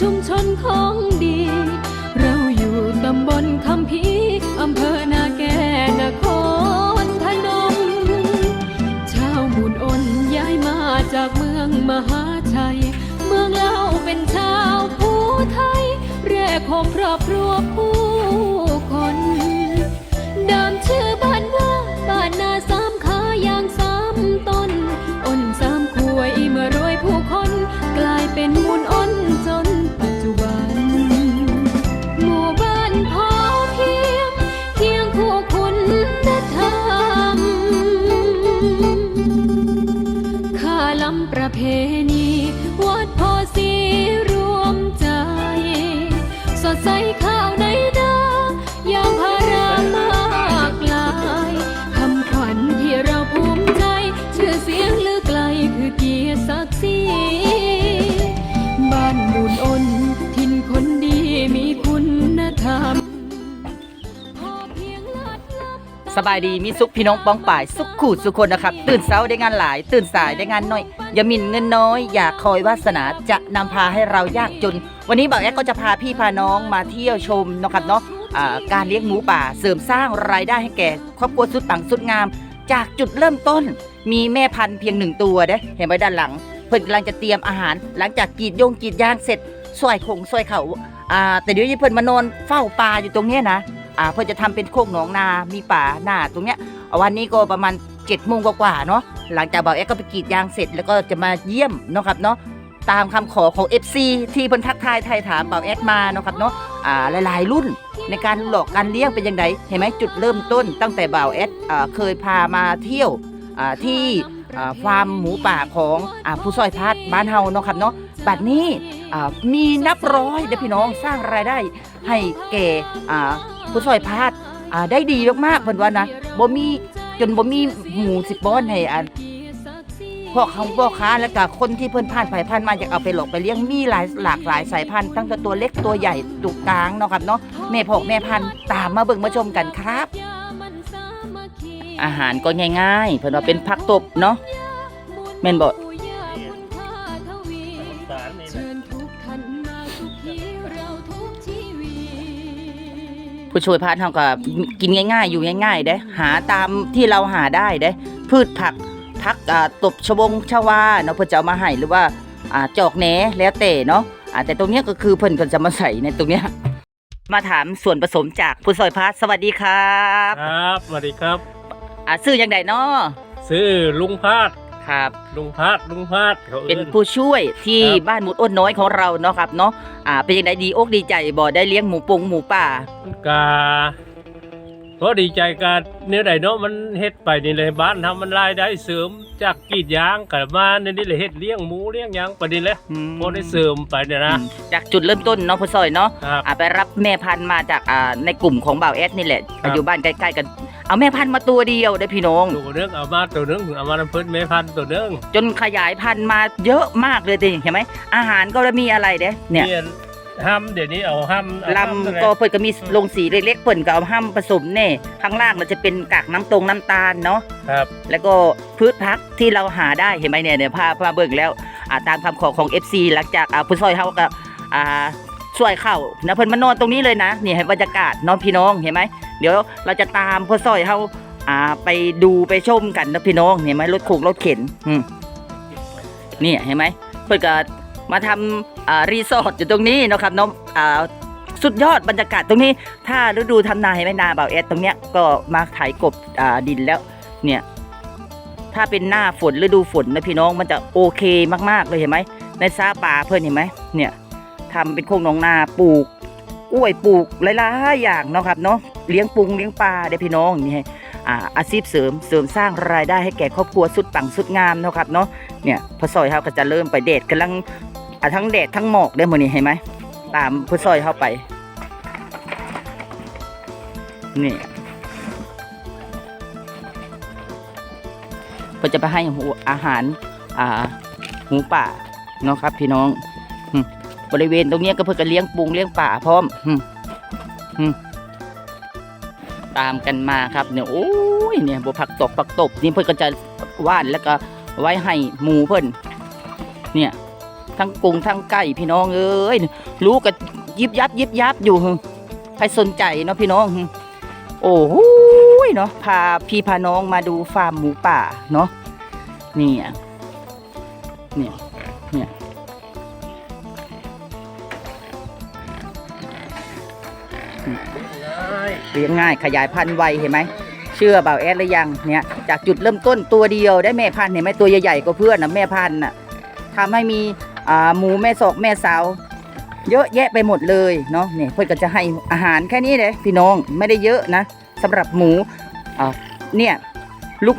ชุมชนของดี เราอยู่ตำบลคำพีอำเภอนาแกนครพนมชาวมุนอนย้ายมาจากเมืองมหาชัย เมืองเล่าเป็นชาวผู้ไทยแรกของครอบ ส สบายดีมีสุขพี่น้องป้องป่าย สุขขูดสุขคนนะครับ ตื่นเช้าได้งานหลาย ตื่นสายได้งานน้อย อย่าหมิ่นเงินน้อย อย่าคอยวาสนาจะนำพาให้เรายากจน วันนี้บ่าวแอ๊กก็จะพาพี่พาน้องมาเที่ยวชมนะครับเนาะอ่าการเลี้ยงหมูป่าเสริมสร้างรายได้ให้แก่ ครอบครัวสุดปังสุดงาม จากจุดเริ่มต้น มีแม่พันธุ์เพียงหนึ่งตัวเด้เห็นไว้ด้านหลัง เพิ่นกำลังจะเตรียมอาหาร หลังจากกรีดยงกรีดยางเสร็จซอยคงซอยเขาอ่าแต่เดี๋ยวนี้เพิ่นมานอนเฝ้าปลาอยู่ตรงเนี้ยนะ อ่าเพื่อจะทำเป็นโคกหนองนา มีป่าหน้าตรงเนี้ยวันนี้ก็ประมาณ7จ็ดโมงกว่าๆเนาะหลังจากบ่าวเอ็กก็ไปกรีดยางเสร็จแล้วก็จะมาเยี่ยมเนาะครับเนาะตามคำขอของ FC ที่เพิ่นทักทายไทยถามบ่าวเอ็กมาเนาะครับเนาะอ่าหลายๆ รุ่นในการหลอกการเลี้ยงเป็นยังไงเห็นไหมจุดเริ่มต้น ตั้งแต่บ่าวเอ็กอ่าเคยพามาเที่ยวอ่าที่อ่าฟาร์มหมูป่าของอ่าผู้ซอยพัดบ้านเฮาเนาะครับเนาะบัดนี้อ่ามีนับร้อยเด้อพี่น้องสร้างรายได้ให้แก่อ่า ผู้ซอยพัดอ่าได้ดีมากๆเพิ่นว่านะบ่มีจนบ่มีหมูสิบบ้อนให้อ่าพ่อเขาพ่อค้าแล้วก็คนที่เพิ่นผ่านไปผ่านมาอยากเอาไปหลอกไปเลี้ยงมีหลายหลากหลายสายพันธุ์ตั้งแต่ตัวเล็กตัวใหญ่ตุกกลางเนาะครับเนาะแม่พอกแม่พันธุ์ตามมาเบิ่งมาชมกันครับ อาหารก็ง่ายๆ เพิ่นว่าเป็นผักตบเนาะแม่นบ่ ผู้ช่วยพานเฮาก็กินง่าย ๆ อยู่ง่ายๆเด้หาตามที่เราหาได้เด้พืชผักผักอ่าตบชวงชวาเนาะเพิ่นจะเอามาให้หรือว่าอ่าจอกแหนแล้วแต่เนาะอ่าแต่ตรงเนี้ยก็คือเพิ่นก็จะมาใส่ในตรงเนี้ยมาถามส่วนผสมจากผู้ช่วยพาสวัสดีครับครับสวัสดีครับอ่าซื้อจังไดเนาะซื้อลุงพาดครับ ลุงพาดลุงพาดเขาเป็นเอิ้นผู้ช่วยที่ครับบ้านหมูอ้นน้อยของเราเนาะครับเนาะอ่าเป็นยังไงดีอกดีใจบ่ได้เลี้ยงหมูปงหมูป่ากา ก็ดีใจกันเนื้อใดเนาะมันเฮ็ดไปนี่เลยบ้านทำมันรายได้เสริมจากกรีดยางกับมาในนี่เลยเฮ็ดเลี้ยงหมูเลี้ยงหยังไปนี่แหละอืมพอได้เสริมไปเนี่ยนะอืมจากจุดเริ่มต้นเนาะผู้ช่วยเนาะครับอ่าไปรับแม่พันธุ์มาจากอ่าในกลุ่มของบ่าวแอดนี่แหละครับอยู่บ้านใกล้ๆกันเอาแม่พันธุ์มาตัวเดียวได้อพี่น้องตัวนึงเอามาตัวนึงเอามาน้ำเพิ่นแม่พันธุ์ตัวนึงจนขยายพันธุ์มาเยอะมากเลยติเห็นไหมอาหารก็มีอะไรเด้เนี่ยเนี่ย ห้ำเดี๋ยวนี้เอาห้ำเอาลห้ำำก็เปิดก็มีลงสีเล็กๆเปิ่นก็เอาห้ำผสมเน่ข้างล่างมันจะเป็นกากน้ำตรงน้ำตาลเนาะ ครับ แล้วก็พืชพักที่เราหาได้เห็นไหมเนี่ยเนี่ยพาพาเบิ่งแล้วอ่าตามคำขอของ FC หลังจากอ่าผู้ซอยเขาก็อ่าช่วยเข้านะเพิ่นมานอนตรงนี้เลยนะนี่ให้บรรยากาศนอนพี่น้องเห็นไหมเดี๋ยวเราจะตามผู้ซอยเขาอ่าไปดูไปชมกันนะพี่น้องเห็นไหมรถโขงรถเข็นอืมนี่เห็นไหมเพิ่นก็ มาทำรีสอร์ทอยู่ตรงนี้นะครับเน้องสุดยอดบรรยากาศตรงนี้ ถ้าฤดูทำนาเห็นไหมนาเบาเอสตรงเนี้ยก็มาไถกบอ่าดินแล้วเนี่ยถ้าเป็นหน้าฝนฤดูฝนนะพี่น้องมันจะโอเคมากๆเลยเห็นไหมในซาป่าเพื่อนเห็นไหมเนี่ยทำเป็นโครงหนองนาปลูกกล้วยปลูกหลายๆอย่างเนาะครับเนาะเลี้ยงปุงเลี้ยงปลาเด้พี่น้องนี่ให้อ่าอาชีพเสริมเสริมสร้างรายได้ให้แก่ครอบครัวสุดปังสุดงามเนาะครับเนาะเนี่ยพอซอยเขาก็จะเริ่มไปเดทกำลัง อ่าทั้งแดดทั้งหมอกได้หมดนี่เห็นไหมตามพอซอยเข้าไป นี่ก็จะไปให้หูอาหาร อ่าหมูป่าเนาะครับ พี่น้องบริเวณตรงนี้ก็เพื่อจะเลี้ยงปูงเลี้ยงป่าพร้อมตามกันมาครับเนี่ยโอ้ยเนี่ยบัวผักตบผักตบนี่เพิ่นก็จะว่านแล้วก็ไว้ให้หมูเพิ่นเนี่ย ทั้งกุ้งทั้งไก่พี่น้องเอ้ยรู้ก็ยิบยับยิบยับอยู่ใครสนใจเนาะพี่น้อง โอ้โหเนาะพาพี่พาน้องมาดูฟาร์มหมูป่าเนาะนี่ยเนี่ยเนี่ยเลี้ยงง่ายขยายพันธุ์ไวเห็นไหมเชื่อเบาแอดหรือยังเนี่ยจากจุดเริ่มต้นตัวเดียวได้แม่พันธุ์เห็นไหมตัวใหญ่ๆกว่าเพื่อนนะแม่พันธุ์น่ะทำให้มี อ่าหมูแม่ศอกแม่สาวเยอะแยะไปหมดเลยเนาะเนี่ยเพื่อนก็จะให้อาหารแค่นี้เลยพี่น้องไม่ได้เยอะนะสำหรับหมูอ่าเนี่ย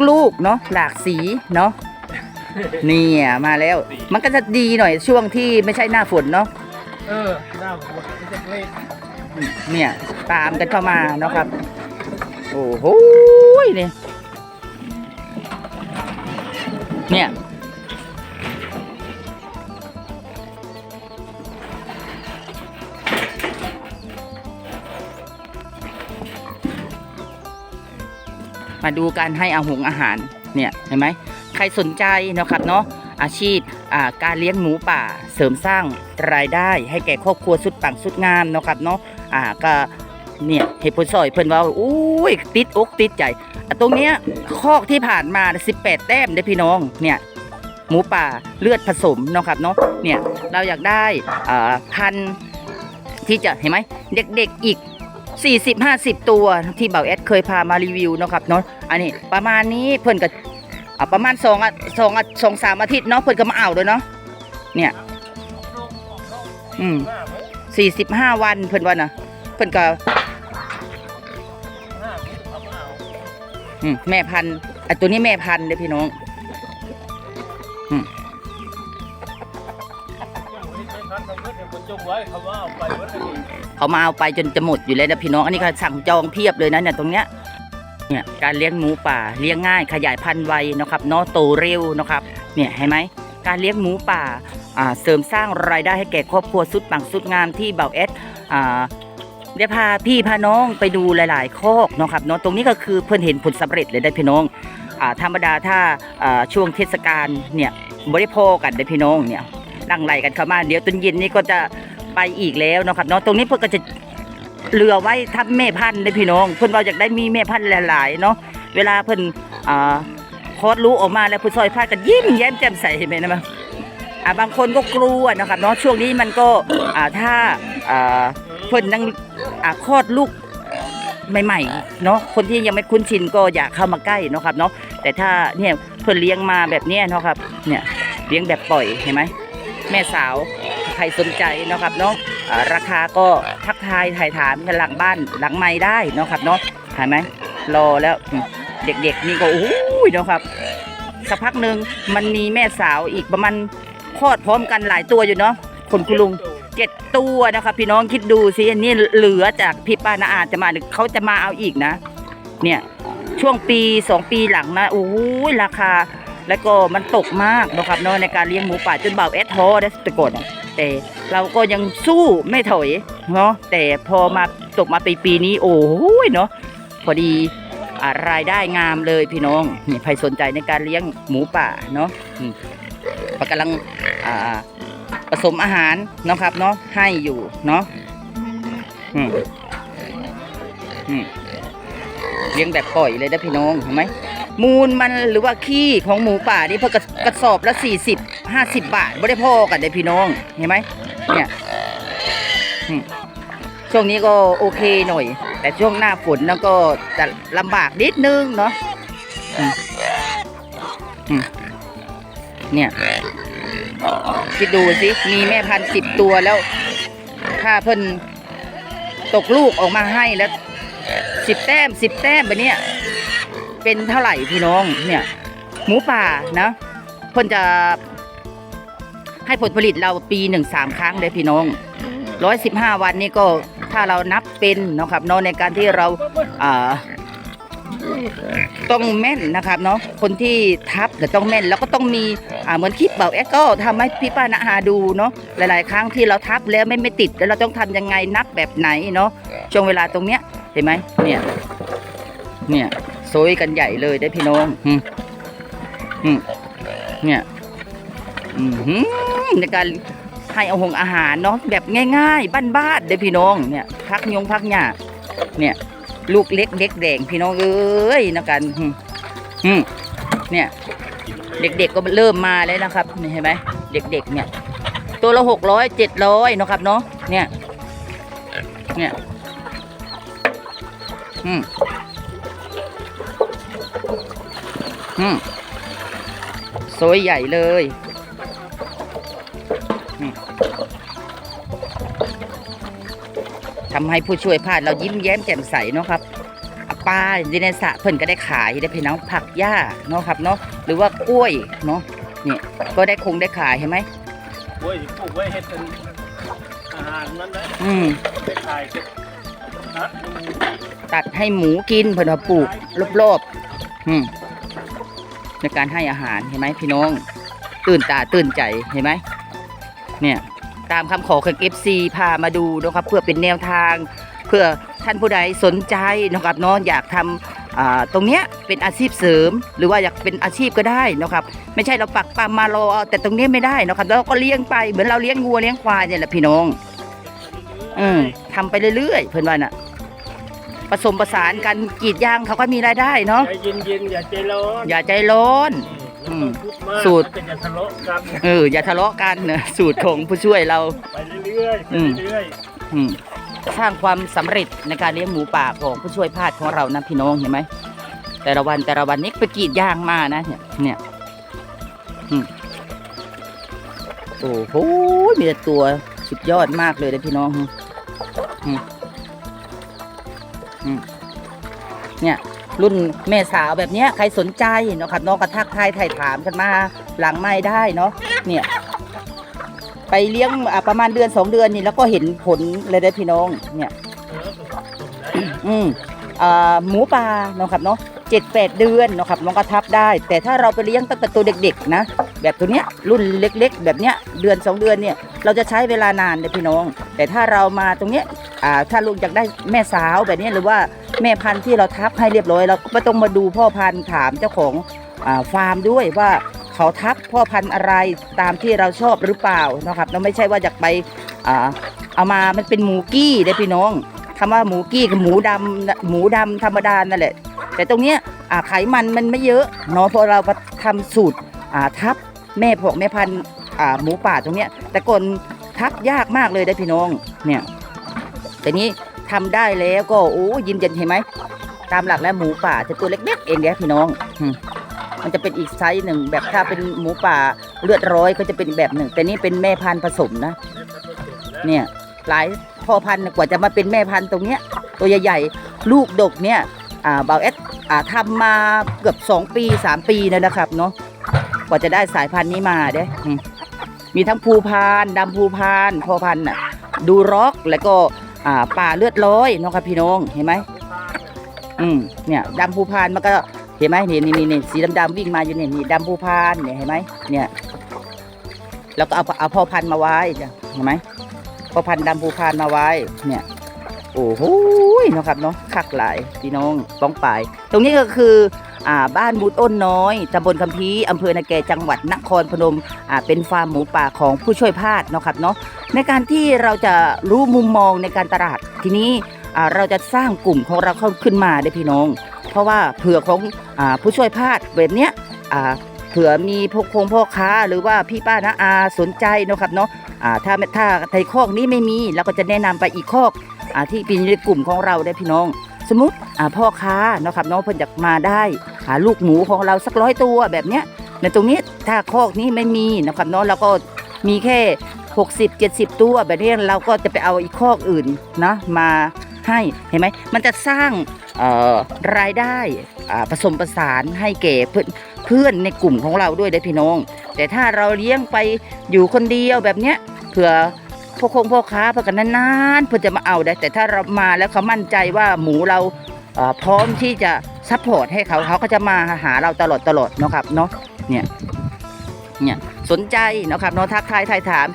ลูกๆเนาะหลากสีเนาะเนี่ยมาแล้ว มันก็จะดีหน่อยช่วงที่ไม่ใช่หน้าฝนเนาะเออหน้าผมมันจะเล่นเนี่ยตามกันเข้ามาเนาะครับ โอ้โหเนี่ยเนี่ย มาดูการให้อาหงอาหารเนี่ยเห็นไหมใครสนใจเนาะครับเนาะอาชีพการเลี้ยงหมูป่าเสริมสร้างรายได้ให้แก่ครอบครัวสุดปังสุดงามเนาะครับเนาะอ่าก็เนี่ยเฮดผลซอยเพิ่นว่าอุ้ยติดอกติดใจตรงเนี้ยคอกที่ผ่านมา 18 แต้มเด้พี่น้องเนี่ยหมูป่าเลือดผสมเนาะครับเนาะเนี่ยเราอยากได้พันที่จะเห็นไหมเด็กๆอีก 40 50 ตัวที่เบาแอดเคยพามารีวิวเนาะครับเนาะอันนี้ประมาณนี้เพิ่นก็ประมาณ2อะ2อะ2 3อาทิตย์เนาะเพิ่นก็มาเอาด้วยเนาะเนี่ยอืม45 วันเพิ่นว่านะเพิ่นก็แม่พันธุ์ไอตัวนี้แม่พันธุ์เด้พี่น้อง จงไว้คำว่าเอาไปวัดนี้เขามาเอาไปจนจะหมดอยู่แล้วนะพี่น้อง อันนี้ก็สั่งจองเพียบเลยนะเนี่ยตรงเนี้ย เนี่ยการเลี้ยงหมูป่าเลี้ยงง่ายขยายพันธุ์ไวนะครับเนาะโตเร็วนะครับ เนี่ยเห็นไหมการเลี้ยงหมูป่าเสริมสร้างรายได้ให้แก่ครอบครัวสุดปังสุดงามที่เบาเอสอ่าได้พาพี่พาน้องไปดูหลายๆคอกนะครับเนาะตรงนี้ก็คือเพื่อนเห็นผลสำเร็จเลยได้พี่น้องอธรรมดาถ้าอ่าช่วงเทศกาลเนี่ยบริโภคกันได้พี่น้องเนี่ย ลังไหลกันเข้ามา เดี๋ยวตอนเย็นนี้ก็จะไปอีกแล้วเนาะครับเนาะตรงนี้เพื่อก็จะเหลือไว้ทับแม่พันธุ์เลยพี่น้อง เพิ่นว่าอยากได้มีแม่พันธุ์หลายๆเนาะเวลาเพิ่นอ่าคอดลูกออกมาแล้วเพิ่นซอยพากันยิ้มแย้มแจ่มใสเห็นไหมนะมั้งอ่าบางคนก็กลัวนะครับเนาะช่วงนี้มันก็อ่าถ้าอ่าเพิ่อนยังอ่าคลอดลูกใหม่ๆเนาะคนที่ยังไม่คุ้นชินก็อย่าเข้ามาใกล้เนาะครับเนาะแต่ถ้าเนี่ยเพิ่อนเลี้ยงมาแบบเนี้ยเนาะครับเนี่ยเลี้ยงแบบปล่อยเห็นไหม แม่สาว ใครสนใจเนาะครับเนาะราคาก็ทักทายถ่ายถามกันหลังบ้านหลังไม้ได้เนาะครับเนาะเห็นไหมรอแล้วเด็กๆนี่ก็โอ้ยเนาะครับสักพักหนึ่งมันมีแม่สาวอีกประมาณคลอดพร้อมกันหลายตัวอยู่เนาะคนคุณลุงเจ็ดตัวนะครับพี่น้องคิดดูสิอันนี้เหลือจากพี่ป้านาอาจจะมาหรือเขาจะมาเอาอีกนะ เนี่ยช่วงปีสองปีหลังนะโอ้ยราคา แล้วก็มันตกมากนะครับเนาะในการเลี้ยงหมูป่าจนเบาแอดทอได้แต่ก่อนแต่เราก็ยังสู้ไม่ถอยเนาะแต่พอมาตกมาปีปีนี้โอ้ยเนาะพอดีอ่ารายได้งามเลยพี่น้องนี่ใครสนใจในการเลี้ยงหมูป่าเนาะกำลังผสมอาหารนะครับเนาะให้อยู่เนาะเลี้ยงแบบปล่อยเลยนะพี่น้องเห็นไหม มูลมันหรือว่าขี้ของหมูป่านี่เพิ่งกระกระสอบละสี่สิบห้าสิบบาทไม่ได้พอกันเลยพี่น้องเห็นไหมเนี่ยช่วงนี้ก็โอเคหน่อย แต่ช่วงหน้าฝนแล้วก็จะลำบากนิดนึงเนาะเนี่ยคิดดูสิ มีแม่พันสิบตัวแล้ว ถ้าเพิ่นตกลูกออกมาให้แล้วสิบแต้มสิบแต้มแบบเนี้ย เป็นเท่าไหร่พี่น้องเนี่ย หมูป่านะเพิ่นจะให้ผลผลิตเราปีหนึ่งสามครั้งเลยพี่น้องร้อยสิบห้าวันนี้ก็ถ้าเรานับเป็นนะครับเนาะในการที่เราต้องแม่นนะครับเนาะคนที่ทับจะต้องแม่น แล้วก็ต้องมีเหมือนคลิปเบาแอดก็ทำให้พี่ป้านะหาดูเนาะหลาย ๆ ครั้งที่เราทับแล้วไม่ไม่ติดแล้วเราต้องทำยังไงนับแบบไหนเนาะช่วงเวลาตรงเนี้ยเห็นไหมเนี่ยเนี่ย ซยกันใหญ่เลยได้พี่น้องอืมอืมเนี่ยอืมในการให้เอาหงอาหารเนาะแบบง่ายๆบ้านๆได้พี่น้องเนี่ยพักยงพักหญ้าเนี่ยลูกเล็กเด็กแดงพี่น้องเอ้ยนะกันอืมเนี่ย เด็กๆก็เริ่มมาแล้วนะครับเห็นไหมเด็กๆเนี่ย ตัวละหกร้อยเจ็ดร้อยนาะครับเนาะเนี่ย เนี่ย อืม อืมโซยใหญ่เลยอืมทำให้ผู้ช่วยพาดเรายิ้มแย้มแจ่มใสเนาะครับอะปลาดินในสระเพิ่นก็ได้ขายได้พี่น้องผักหญ้าเนาะครับเนาะหรือว่ากล้วยเนาะเนี่ยก็ได้คงได้ขายเห็นไหมโอ้ยปลูกไว้เฮ็ดเป็นอาหารมันนะอืมไปขายเป็นนัดมันตัดให้หมูกินเพิ่นว่าปลูกรอบๆอืม ในการให้อาหารเห็นไหมพี่น้อง ตื่นตาตื่นใจเห็นไหมเนี่ยตามคำขอของ FC พามาดูนะครับเพื่อเป็นแนวทาง เพื่อท่านผู้ใดสนใจนะครับเนาะอยากทำอ่าตรงเนี้ยเป็นอาชีพเสริม หรือว่าอยากเป็นอาชีพก็ได้นะครับไม่ใช่เราปักปามมารอเอาแต่ตรงนี้ไม่ได้นะครับแล้วเราก็เลี้ยงไปเหมือนเราเลี้ยงวัวเลี้ยงควายเนี่ยแหละพี่น้องอืมทำไปเรื่อยๆเพื่อนว่าน่ะ ผสมผสานกันกรีดยางเขาก็มีรายได้เนาะใจเย็นๆอย่าใจร้อนอย่าใจร้อน อืมพูดมากสูตร มันจะทะเลาะกันเอออย่าทะเลาะกันนะสูตรของผู้ช่วยเรา ไปเรื่อยๆไปอืมเรื่อยอืมสร้างความสำเร็จในการเลี้ยงหมูป่าของผู้ช่วยพาดของเรานะพี่น้องเห็นไหมแต่ละวันแต่ละวันนี้ไปกรีดยางมานะ เนี่ยเนี่ยอืมโอ้โหมีแต่ตัวสุดยอดมากเลยนะพี่น้องอืม เนี่ยรุ่นแม่สาวแบบเนี้ยใครสนใจเนาะครับน้องกระทักทายถ่ายถามกันมาหลังไม่ได้เนาะเนี่ยไปเลี้ยงประมาณเดือนสองเดือนนี่แล้วก็เห็นผลเลยได้พี่น้องเนี่ยอืมอ่าหมูป่าเนาะครับเนาะเจ็ดแปดเดือนเนาะครับน้องกระทับได้ แต่ถ้าเราไปเลี้ยงตั้งแต่ตัวเด็กๆนะแบบตัวเนี้ยรุ่นเล็ก ๆ แบบเนี้ยเดือนสองเดือนเนี่ยเราจะใช้เวลานานเลยพี่น้อง แต่ถ้าเรามาตรงเนี้ยอ่าถ้าลุงอยากได้แม่สาวแบบนี้หรือว่า แม่พันธุ์ที่เราทับให้เรียบร้อยเราก็ต้องมาดูพ่อพันธุ์ถามเจ้าของอฟาร์มด้วยว่าเขาทับพ่อพันธุ์อะไรตามที่เราชอบหรือเปล่านะครับเราไม่ใช่ว่าอยากไปอเอามามันเป็นหมูกี้ได้พี่น้องคำว่าหมูกี้กับหมูดำหมูดำธรรมดานั่นแหละ แต่ตรงเนี้ยไขมันมันไม่เยอะเนาะพราะเราทำสูตรทับแม่พวกแม่พันธุ์หมูป่าตรงเนี้ยแต่ก่อนทับยากมากเลยได้พี่น้องเนี่ยแต่นี้ ทำได้แล้วก็โอ้ยิ้มเย็นเห็นไหมตามหลักแล้วหมูป่าจะตัวเล็กๆเองเดียพี่น้องมันจะเป็นอีกไซส์หนึ่งแบบถ้าเป็นหมูป่าเลือดร้อยก็จะเป็นแบบหนึ่ง แต่นี่เป็นแม่พันธุ์ผสมนะ เนี่ยหลายพ่อพันธุ์กว่าจะมาเป็นแม่พันธุ์ตรงเนี้ย ตัวใหญ่ๆลูกดกเนี่ยอ่าเบาเอสอ่าทำมาเกือบ 2 ปี 3 ปีแล้วนะครับเนาะกว่าจะได้สายพันธุ์นี้มาเด้มีทั้งภูพานดำภูพานพ่อพันธุ์น่ะดูร็อกแล้วก็ อ่าป่าเลือดร้อยเนาะครับพี่น้องเห็นไหมอืมเนี่ยดำภูพานมันก็เห็นไหมนี่นี่นี่นี่สีดำๆวิ่งมาอยู่เนี่ยนี่ดำภูพานเนี่ยเห็นไหมเนี่ยแล้วก็เอาเอาพ่อพันธุ์มาไว้จ้ะเห็นไหมพ่อพันธุ์ดำภูพานมาไว้ เนี่ยโอ้โหนะครับเนาะคักหลายพี่น้องป้องปาย ตรงนี้ก็คือ บ้านบูต้นน้อยตำบลคำพีอำเภอนาแกจังหวัดนครพนมเป็นฟาร์มหมูป่าของผู้ช่วยพาดเนาะครับเนาะในการที่เราจะรู้มุมมองในการตลาดทีนี้เราจะสร้างกลุ่มของเราเข้าขึ้นมาได้พี่น้อง เพราะว่าเผื่อของอผู้ช่วยพาดแบบเนี้ยเผื่อมีพวกคงพ่อค้าหรือว่าพี่ป้านะอาสนใจเนาะครับเนาะถ้าถ้าในคอกนี้ไม่มีเราก็จะแนะนำไปอีกคอกอที่เป็นในกลุ่มของเราได้พี่น้อง สมมติพ่อค้าเนาะครับน้องเพิ่นอยากมาได้หาลูกหมูของเราสักร้อยตัวแบบเนี้ยในตรงนี้ถ้าคอกนี้ไม่มีนะครับน้องเราก็มีแค่ 60 70 ตัวแบบนี้เราก็จะไปเอาอีกคอกอื่นนะมาให้เห็นไหมมันจะสร้างรายได้ผสมผสานให้แก่เพื่อนเพื่อนในกลุ่มของเราด้วยได้พี่น้อง แต่ถ้าเราเลี้ยงไปอยู่คนเดียวแบบเนี้ยเผื่อ พวกคงพ่อค้าเพื่อกันนานๆเพื่อจะมาเอาได้ แต่ถ้าเรามาแล้วเขามั่นใจว่าหมูเราเอ่อพร้อมที่จะซัพพอร์ตให้เขาเขาก็จะมาหาเราตลอดตลอดเนาะครับเนาะเนี่ยเนี่ยสนใจเนาะครับเนาะทักทายทายถาม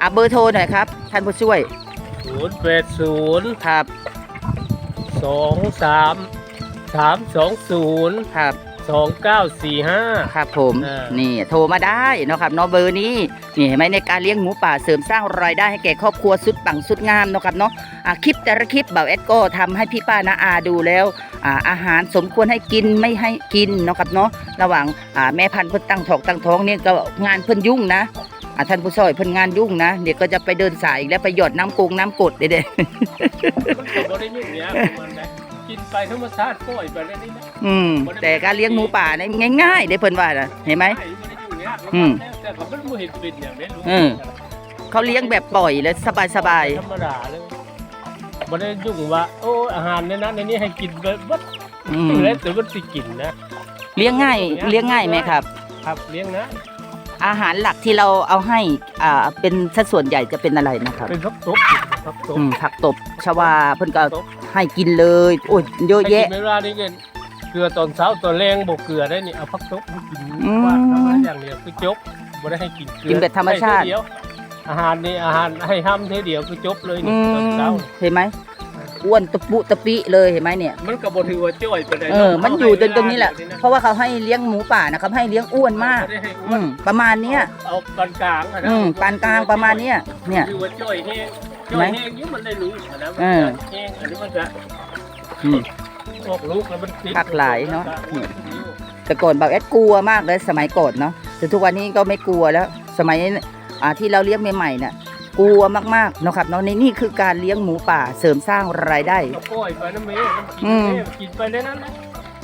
อะเบอร์โทรหน่อยครับ ท่านผู้ช่วยศูนย์แปดศูนย์ครับสสองสามสามสองศูนย์ครับ สองเก้าสี่ห้า ครับผมเออนี่โทรมาได้เนาะครับเนาะเบอร์นี้นี่เห็นไหมในการเลี้ยงหมูป่าเสริมสร้างรายได้ให้แก่ครอบครัวสุดปังสุดงามเนาะครับเนาะอะคลิปแต่ละคลิปเบาเอ็ดก็ทำให้พี่ป้านาอาดูแล้วอ่าอาหารสมควรให้กินไม่ให้กินเนาะครับเนาะระหว่างอ่าแม่พันธุ์เพิ่นตั้งท้องตั้งท้องเนี่ยก็งานเพิ่นยุ่งนะอ่าท่านผู้ช่วยเพิ่นงานยุ่งนะเดี๋ยวก็จะไปเดินสายอีกแล้วไปหยอดน้ำกงน้ำกรดเด็ดมันก็บ่ได้ยุ่งยากของมันนะ กินไปธรรมชาติปล่อยไปได้นี่นะๆอืม แต่การเลี้ยงหมูป่าเนี่ยง่ายๆเด้เพิ่นว่านะเห็นไหมไม่ได้ยุ่งยากอืม แต่เขาก็บ่เห็นเป็นอย่างนี้รู้เออเขาเลี้ยงแบบปล่อยเลยสบายธรรมดาเลยบ่ได้ยุ่งว่า โอ้อาหารในนั้นในนี้ให้กินเบิดบัดๆอืมแล้วแต่มันสิกินนะ เลี้ยงง่าย เลี้ยงง่ายไหมครับ ครับเลี้ยงนะ อาหารหลักที่เราเอาให้อ่าเป็นสัดส่วนใหญ่จะเป็นอะไรนะครับเป็นพักตบพักตบอืมผักตบชวาเพิ่นก็ตบให้กินเลยโอ้ยเยอะให้แยะกินเวลานี้เงินเกลือตอนเช้าตอนแรงบ่เกลือได้นี่เอาพักตบให้กินอืมว่าทำมาอย่างเดียวคือจบบ่ได้ให้กินเกลือกินแบบธรรมชาติ ให้เดียวอาหารนี่อาหารให้ห้ำเท่เดียวคือจบเลยอืนี่ตอนเช้ามเห็นไหม อ้วนตะปุตะปิเลยเห็นไหมเนี่ย มันก็บ่ถือว่าจ้อยไปได้เออ มันอยู่ตรงตรงนี้แหละ เพราะว่าเขาให้เลี้ยงหมูป่านะครับให้เลี้ยงอ้วนมากบ่ได้ให้อ้อืวนมประมาณเนี้ยเอาปานกลางอะนะอืมปานกลางประมาณเนี้ยเนี่ยถือว่าจ้อยแห้งเห็นจ้ไหอมยแห้งอยู่มันได้รู้อะนะมันเออจะแห้งอันนี้มันจะอืม ออกลูกแล้วมันติดผักหลายเนาะแต่ก่อนบอกแอดกลัวมากเลยสมัยก่อนเนาะแต่ทุกวันนี้ก็ไม่กลัวแล้ว สมัยอ่าที่เราเลี้ยงใหม่ๆเนี่ย กลัวมากๆเนาะครับเนาะในนี่คือการเลี้ยงหมูป่าเสริมสร้างรายได้ก็ปล่อยไปนะเมย์มันกินอืมเมย์กินไปเลยนั่นนะ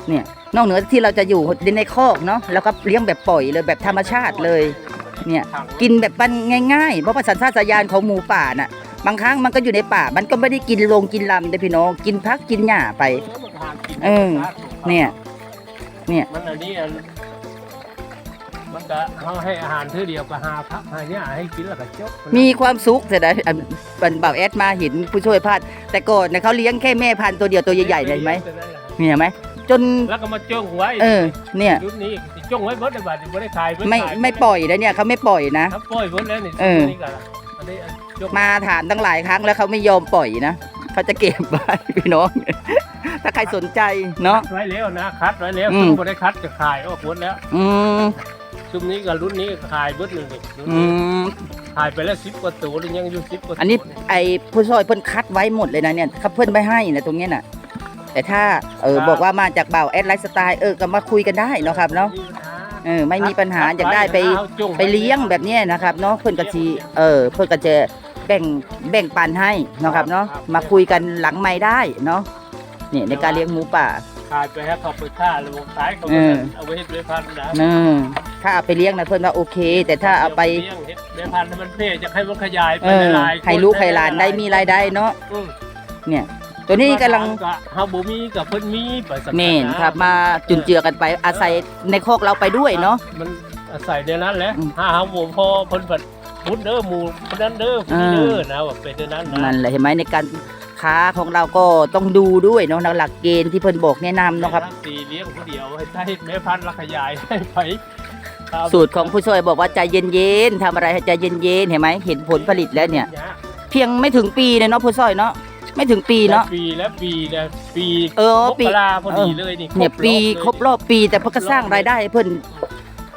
เนี่ยนอกเหนือที่เราจะอยู่ในคอกเนาะแล้วก็เลี้ยงแบบปล่อยเลยแบบธรรมชาติเลยเนี่ยถังกินแบบมันง่ายๆ เพราะว่าสัญชาตญาณของหมูป่าน่ะบางครั้งมันก็อยู่ในป่า มันก็ไม่ได้กินลงกินลำเด้อพี่น้องกินพักกินหญ้าไปมันหากินเออ เนี่ย เนี่ย มันอันนี้อันมัน ก็เขาให้อาหารเท่าเดียวก็หาพักหาเนี่ยให้กินแล้วก็จบมีความสุขแต่ได้อันบันเบาแอดมาเห็นผู้ช่วยพาดแต่ก่อนเนี่ยเขาเลี้ยงแค่แม่พันธุ์ตัวเดียวตัวใหญ่ๆเลยเห็นไหมเนี่ยเห็นไหมจนแล้วก็มาจ้องไว้เออเนี่ยรุ่นนี้จ้องไว้เบิดได้บาทไม่ได้ขายเบิดไม่ขายไม่ปล่อยนะเนี่ยเขาไม่ปล่อยนะ ครับปล่อยเบิดแล้วนี่เออ นี่ก็อันนี้จ้องมาถามตั้งหลายครั้งแล้วเขาไม่ยอมปล่อยนะเขาจะเก็บไว้ พี่น้อง ถ้าใครสนใจเนาะไว้แล้วนะคัดไว้แล้วอืมซุ่มบ่ได้คัดจะขายออกหมดแล้วอืม ซุ่มนี้กับรุ่นนี้ก็ขายเบิดเลยนี่รุ่นอืนี้มขายไปแล้วสิบกว่าตัวนี่ยังอยู่สิบกว่าตัวอันนี้ไอ้ผู้ช่วยเพิ่นคัดไว้หมดเลยนะเนี่ยเขาเพิ่นไม่ให้นะตรงเนี้ยน่ะ แต่ถ้าเออบอกว่ามาจากเบาแอดไลฟ์สไตล์เออก็มาคุยกันได้เนาะครับเนาะเออไม่มีปัญหาอยากได้ไปไปเลี้ยงแบบเนี้ยนะครับเนาะเพื่อนก็จีเออเพื่อนก็จะแบ่งแบ่งปันให้เนาะครับเนาะมาคุยกันหลังไม่ได้เนาะเนี่ยในการเลี้ยงหมูป่า ขายไปให้เขาไปฆ่าแล้วขายเขาเออเอาไว้เฮ็ดเบี้ยพันธุ์นะเออถ้าเอาไปเลี้ยงนะเพื่อนว่าโอเค แต่ถ้าเอาไปลี้ยงเฮ็ดเบี้ยพันธุ์ให้มันเพ่จะให้มันขยายไปเออหลายๆคนให้ลูกให้หลานได้มีรายได้เนาะอืมเนี่ย ตัวนี้กำลังก็เฮาบ่มีกับเพิ่นมีไปสักเมนครับมาจุนเจือกันไปอาศัยในคอกเราไปด้วยเนาะ มันอาศัยในนั้นแหละอืม ถ้าเฮาบ่พอเพิ่นเพิ่นพุดเด้อหมู่คนนั้นเด้อคนนี้เด้อนะว่าเป็นในนั้นนะ นั่นแหละเห็นไหมในการ ค้าของเราก็ต้องดูด้วยเนาะหลักเกณฑ์ที่เพิ่นบอกแนะนำเนาะครับ ตีเลี้ยงผู้เดียวให้ได้แม่พันธุ์และขยายให้ไปครับสูตรของผู้ช่วยบอกว่าใจเย็นๆทำอะไรให้ใจเย็นๆเห็นไหมเห็นผลผลิตแล้วเนี่ย เพียงไม่ถึงปีเลยเนาะผู้ช่วยเนาะไม่ถึงปีเนาะ ปีแล้วปีแล้วปีเออปี มกราพอดีเลยนี่เนี่ยปีครบรอบปีแต่เพิ่นก็สร้างรายได้ให้เพิ่น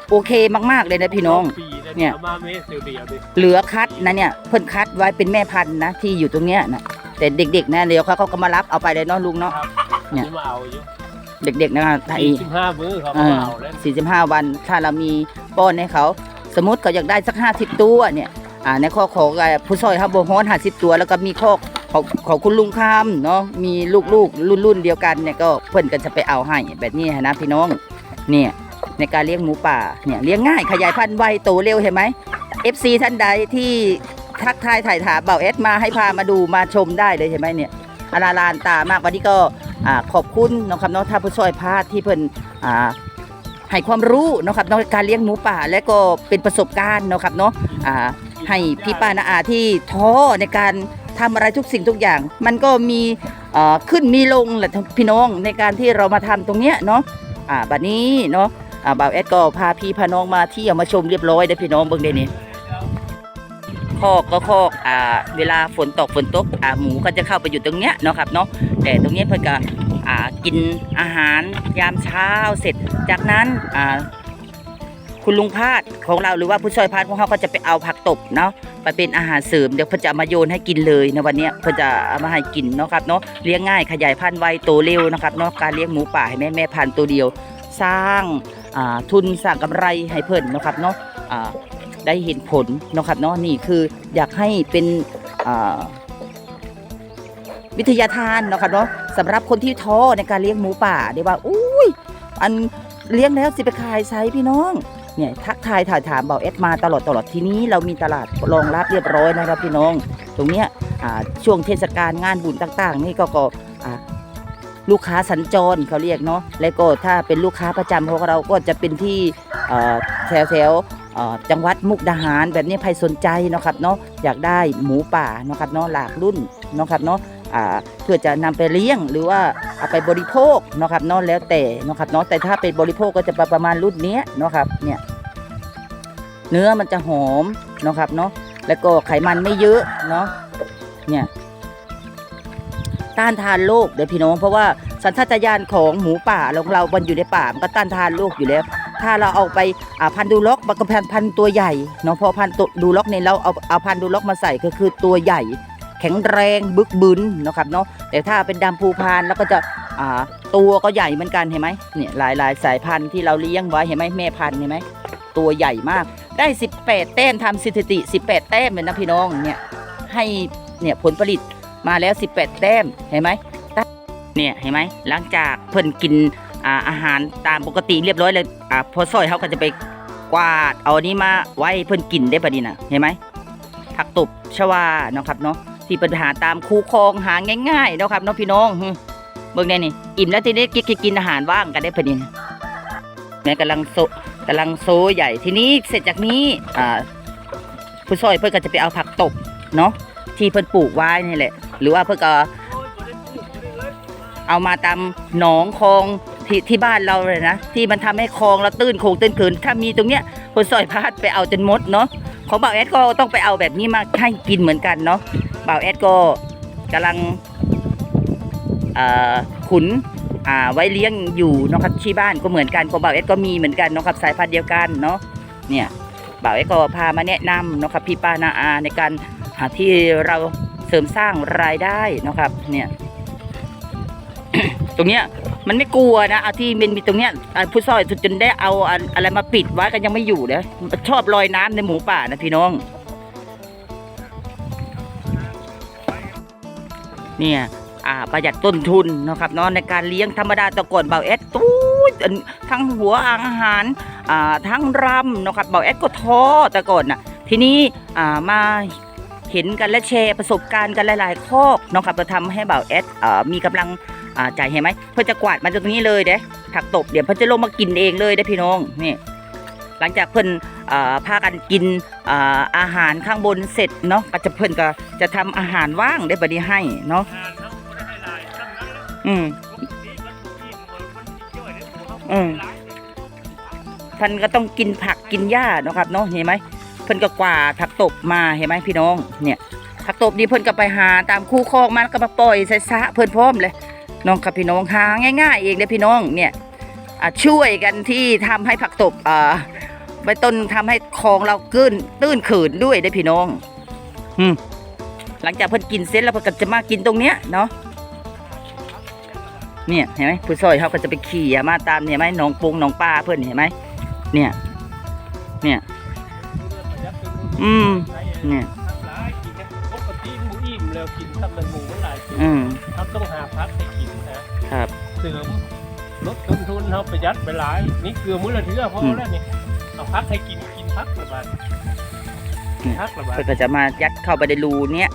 โอเคมากๆเลยนะพี่น้อง ปีแล้วเนี่ยอามาเมสเดียวดิเหลือคัดนะเนี่ยเพิ่นคัดไว้เป็นแม่พันธุ์นะที่อยู่ตรงเนี้ยนะ แต่เด็กๆนะเดี๋ยวเขาเขาก็มารับเอาไปเลยเนาะลุงเนาะ เนี่ยมาเอาอยู่เด็กๆนะไทย สี่สิบห้ามื้อเขาเอก็อมาเอาแล้วสี่สิบห้าวันถ้าเรามีป้อนให้เขา สมมติเขาอยากได้สักห้าสิบตัวเนี่ยอ่าในข้อของอ่าผู้ซอยฮับโบฮอนห้าสิบตัว แล้วก็มีข้อของของคุณลุงคำเนาะมีลูกๆ รุ่นรุ่นๆเดียวกันเนี่ยก็เพื่อนก็จะไปเอาให้แบบนี้นะพี่น้องเนี่ยในการเลี้ยงหมูป่าเนี่ยเลี้ยงง่ายขยายพันธุ์ไวโตเร็วเห็นไหม FC ท่านใดที่ ทักทายถ่ายถามเบาเอสมาให้พามาดูมาชมได้เลยเห็นไหมเนี่ยอาราลานตามากวันนี้ก็ขอบคุณเนาะครับเนาะถ้าผู้ช่วยพาที่เพิ่นให้ความรู้นะครับเนการเลี้ยงหมูป่าและก็เป็นประสบการณ์นะครับเนาะให้พี่ป้านาอาที่ท้อในการทำอะไรทุกสิ่งทุกอย่าง มันก็มีขึ้นมีลงแหละพี่น้องในการที่เรามาทำตรงเนี้ยเนาะบัดนี้เนาะอ่าบ่าวแอดก็พาพี่พาน้องมาที่ยวมาชมเรียบร้อยได้พี่น้องเบิ่งได้นี่ คอกก็คอกอ่าเวลาฝนตกฝนตกอ่าหมูก็จะเข้าไปอยู่ตรงเนี้ยเนาะครับเนาะแต่ตรงเนี้ยเพิ่นก็อ่ากินอาหารยามเช้าเสร็จ จากนั้นอ่าคุณลุงพาดของเราหรือว่าผู้ช่วยพาดของเขาก็จะไปเอาผักตบเนาะไปเป็นอาหารเสริมเดี๋ยวเพิ่นจะมาโยนให้กินเลยในวันนี้เพิ่นจะเอามาให้กินเนาะครับเนาะเลี้ยงง่ายขยายพันธุ์ไวโตเร็วนะครับเนาะการเลี้ยงหมูป่าให้แม่แม่พันธุ์ตัวเดียว สร้างทุนสร้างกำไรให้เพิ่นนะครับเนาะ ได้เห็นผลเนาะครับเนาะนี่คืออยากให้เป็นวิทยาทานเนาะครับเนาะสำหรับคนที่ท้อในการเลี้ยงหมูป่าได้ว่าอุ้ยอันเลี้ยงแล้วสิไปขายไซพี่น้องเนี่ยทักทายถ่ายถามเบาเอสมาตลอดตลอดทีนี้เรามีตลาดรองรับเรียบร้อยนะครับพี่น้อง ตรงเนี้ยช่วงเทศกาลงานบุญต่างๆ นี่ก็ก็ลูกค้าสัญจรเขาเรียกเนาะแล้วก็ถ้าเป็นลูกค้าประจำของเราก็จะเป็นที่แถวแถว จังหวัดมุกดาหารแบบนี้ใครสนใจเนาะครับเนาะอยากได้หมูป่าเนาะครับเนาะหลากรุ่นเนาะครับเนาะเพื่อจะนำไปเลี้ยงหรือว่าเอาไปบริโภคเนาะครับเนาะแล้วแต่เนาะครับเนาะแต่ถ้าเป็นบริโภคก็จะประมาณรุ่นนี้เนาะครับเนี่ยเนื้อมันจะหอมเนาะครับเนาะแล้วก็ไขมันไม่เยอะเนาะเนี่ยต้านทานโรคเดี๋ยวพี่น้องเพราะว่าสัญชาตญาณของหมูป่าของเรา มันอยู่ในป่ามันก็ต้านทานโรคอยู่แล้ว ถ้าเราเอาไปาพันดูล็อกมันก็พันพันตัวใหญ่เนาะพอพันธุ์ตัวดูล็อกเนี่ยเราเอาเอาพันดูล็อกมาใส่ก็คือตัวใหญ่ แข็งแรงบึกบึนนะครับเนาะแต่ถ้าเป็นดำภูพานแล้วก็จะตัวก็ใหญ่เหมือนกันเห็นไหมเนี่ยหลายหลายสายพันธุ์ที่เราเลี้ยงไว้เห็นไหมแม่พันธุ์เห็นไหมตัวใหญ่มากได้ 18 แต้มทำสถิติ 18 แต้มเลยนะพี่น้องเนี่ยให้เนี่ยผลผลิตมาแล้ว 18 แต้มเห็นไหมเนี่ยเห็นไหมหลังจากเพิ่นกิน อ่าอาหารตามปกติเรียบร้อยเลยอ่าพอซอยเขาก็จะไปกวาดเอานี้มาไว้เพิ่อนกินได้ปะนี่นะเห็นไหมผักตบชวาเนาะครับเนาะที่ปัญหาตามคูคลองหาง่ายๆเนาะครับเนาะพี่น้องเบิ่งได้นี่อิ่มแล้วทีนี้กินกินอาหารว่างกันได้ปะนี่นะแม่กำลังโซกำลังโซใหญ่ทีนี้เสร็จจากนี้อ่าผู้ซอยเพิ่อนก็จะไปเอาผักตบเนาะที่เพิ่อนปลูกไว้นี่แหละ หรือว่าเพิ่อนก็เอามาตามหนองคลอง ที่ที่บ้านเราเลยนะที่มันทำให้คลองเราตื้นโขงตื้นเขินถ้ามีตรงเนี้ยคนซอยพาดไปเอาจนมดเนาะของบ่าวแอดก็ต้องไปเอาแบบนี้มาให้กินเหมือนกันเนาะบ่าวแอดก็กำลังขุนอ่าไว้เลี้ยงอยู่นะครับที่บ้านก็เหมือนกันของบ่าวแอดก็มีเหมือนกันนะครับสายพันธุ์เดียวกันเนาะเนี่ยบ่าวแอดก็พามาแนะนำนะครับพี่ป้านาอาในการหาที่เราเสริมสร้างรายได้นะครับเนี่ยตรงเนี้ย มันไม่กลัวนะเอาที่มันมีตรงเนี้ยผู้ซอยจนได้เอาอะไรมาปิดไว้ก็ยังไม่อยู่เลยชอบลอยน้ำในหมูป่านะพี่น้อง เนี่ยอ่าประหยัดต้นทุนนะครับเนาะในการเลี้ยงธรรมดาตะกอนเบาเอสตู้ทั้งหัวอาหารอ่าทั้งรำนะครับเบาเอสก็ท้อต่ก่อนน่ะทีนี้อ่ามาเห็นกันและแชร์ประสบการณ์กันหลาย ๆ ข้อนะครับจะทำให้เบาเอสมีกำลัง อ่าใจเห็นไหมเพื่อจะกวาดมาตรงนี้เลยเด้ผักตบเดี๋ยวเพื่อจะลงมากินเองเลยได้พี่น้องนี่หลังจากเพิ่นอ่าพากันกินอ่าอาหารข้างบนเสร็จเนาะก็จะเพิ่นก็จะทำอาหารว่างได้บัดนี้ให้เนาะอืมนี่มันบ่อิ่มมันสิย่อยได้หมูเขาอืมท่านก็ต้องกินผักกินหญ้าเนาะครับเนาะเห็นไหมเพิ่นก็กวาดผักตบมาเห็นไหมพี่น้องเนี่ยผักตบนี่เพิ่นก็ไปหาตามคูคลองมาแล้วก็มาปล่อยใส่สะเพิ่นพร้อมเลย น้องครับพี่น้องหาง่าย ๆ เองเลยพี่น้องเนี่ยอะช่วยกันที่ทำให้ผักตบอ่าไปต้นทำให้คลองเรากื้นตื้นขืนด้วยได้อพี่น้องอืมหลังจากเพิ่นกินเสร็จแล้วเพิ่นก็จะมากินตรงเนี้ยเนาะเนี่ยเห็นไหมผู้ซอยเขาก็จะไปขี่มาตามเนี่ยเห็นไหมหนองปงหนองปลาเพิ่นเห็นไหมเนี่ย เนี่ย อืมเนี่ย วกินทำเป็นหมูมันหลายกินอืมครับต้องหาพักให้กินนะครับ เสริมลดต้นทุนเขาประหยัดไปหลาย นี่เกลือมื้อละเทื่อพออืมแล้วนี่เอาพักให้กินกินพักละบาทพักละบาทเพิ่นก็จะมายัดเข้าไปในรูเนี้ย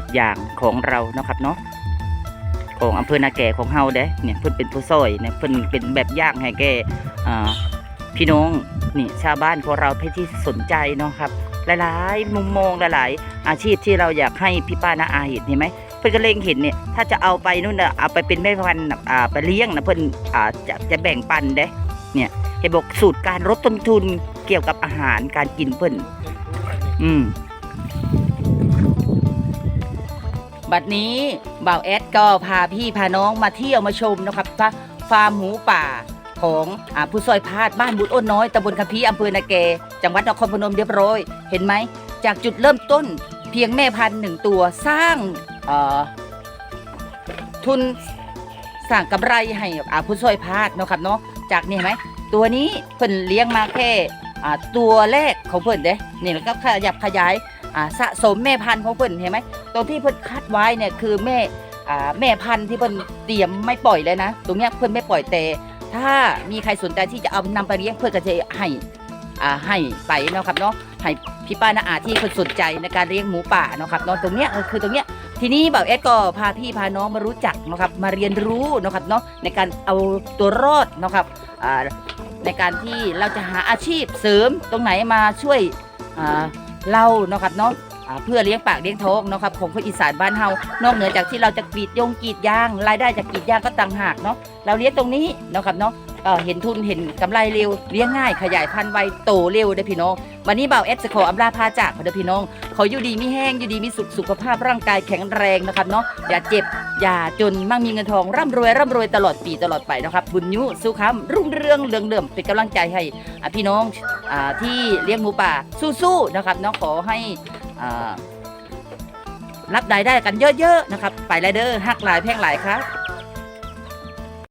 แบบอย่างของเราเนาะครับเนาะของอำเภอนาแก่ของเฮาเด้เนี่ยเพิ่นเป็นผู้ซอยเนี่ยเพิ่นเป็นแบบอย่างให้แก่พี่น้องนี่ชาวบ้านของเราที่สนใจเนาะครับหลายๆ มุมมองหลาย ๆ อาชีพที่เราอยากให้พี่ป้านาอาเห็นเห็นไหมเพิ่นก็เล็งเห็นเนี่ยถ้าจะเอาไปนู่นนะเอาไปเป็นแม่พันธุ์น่ะอ่าไปเลี้ยงนะเพิ่นอจะจะแบ่งปันเด้เนี่ยเห็นบอกสูตรการลดต้นทุนเกี่ยวกับอาหารการกินเพิ่นอืม บัดนี้บ่าวแอดก็พาพี่พาน้องมาเที่ยวมาชมนะครับฟาฟาร์มหมูป่าของอผู้ซอยพาดบ้านบุตรอ้นน้อยตำบลคำพีอำเภอนาแกจังหวัดนครพนมเรียบร้อย เห็นไหม จากจุดเริ่มต้นเพียงแม่พันธุ์หนึ่งตัวสร้างทุนสร้างกำไรให้อาผู้ซอยพาดนะครับเนาะจากนี่เห็นไหมตัวนี้เพิ่นเลี้ยงมาแค่ตัวแรกของเพิ่นเด้นี่แล้วก็ขยับขยาย อ่าสะสมแม่พันธุ์ของเพิ่นเห็นไหมตรงที่เพิ่นคัดไว้เนี่ยคือแม่อ่าแม่พันธุ์ที่เพิ่นเตรียมไม่ปล่อยเลยนะ ตรงเนี้ยเพิ่นไม่ปล่อยแต่ ถ้ามีใครสนใจที่จะเอานำไปเลี้ยงเพื่อก็จะให้อ่าให้ไปเนาะครับเนาะให้พี่ป้านาอาที่คนสนใจในการเลี้ยงหมูป่าเนาะครับเนาะตรงเนี้ยก็คือตรงเนี้ยทีนี้บ่าวเอสก็พาพี่พาน้องมารู้จักเนาะครับมาเรียนรู้เนาะครับเนาะในการเอาตัวรอดเนาะครับอ่าในการที่เราจะหาอาชีพเสริมตรงไหนมาช่วยอ่า เราเนาะครับเนาะ เพื่อเลี้ยงปากเลี้ยงท้องเนาะครับของคนอีสานบ้านเฮานอกเหนือจากที่เราจะกรีดยงกรีดยาง รายได้จากกรีดยางก็ต่างหากเนาะเราเลี้ยงตรงนี้เนาะครับเนาะเห็นทุนเห็นกำไรเร็วเลี้ยงง่ายขยายพันธุ์ไวโตเร็วเด้อพี่น้องวันนี้บ่าวเอสจะขออำลาพาจากเด้อพี่น้องขออยู่ดีมีแห้งอยู่ดีมีสุขสุขภาพร่างกายแข็งแรงนะครับเนาะอย่าเจ็บอย่าจนมั่งมีเงินทองร่ำรวยร่ำรวยตลอดปีตลอดไปนะครับบุญยุสุขำรุ่งเรืองเรืองเลื่อมเป็นกำลังใจให้อะพี่น้องอที่เลี้ยงหมูป่าสู้ๆนะครับเนาะขอให้ รับรายได้กันเยอะๆนะครับ ไปไรเดอร์หักหลายแพงหลายครับ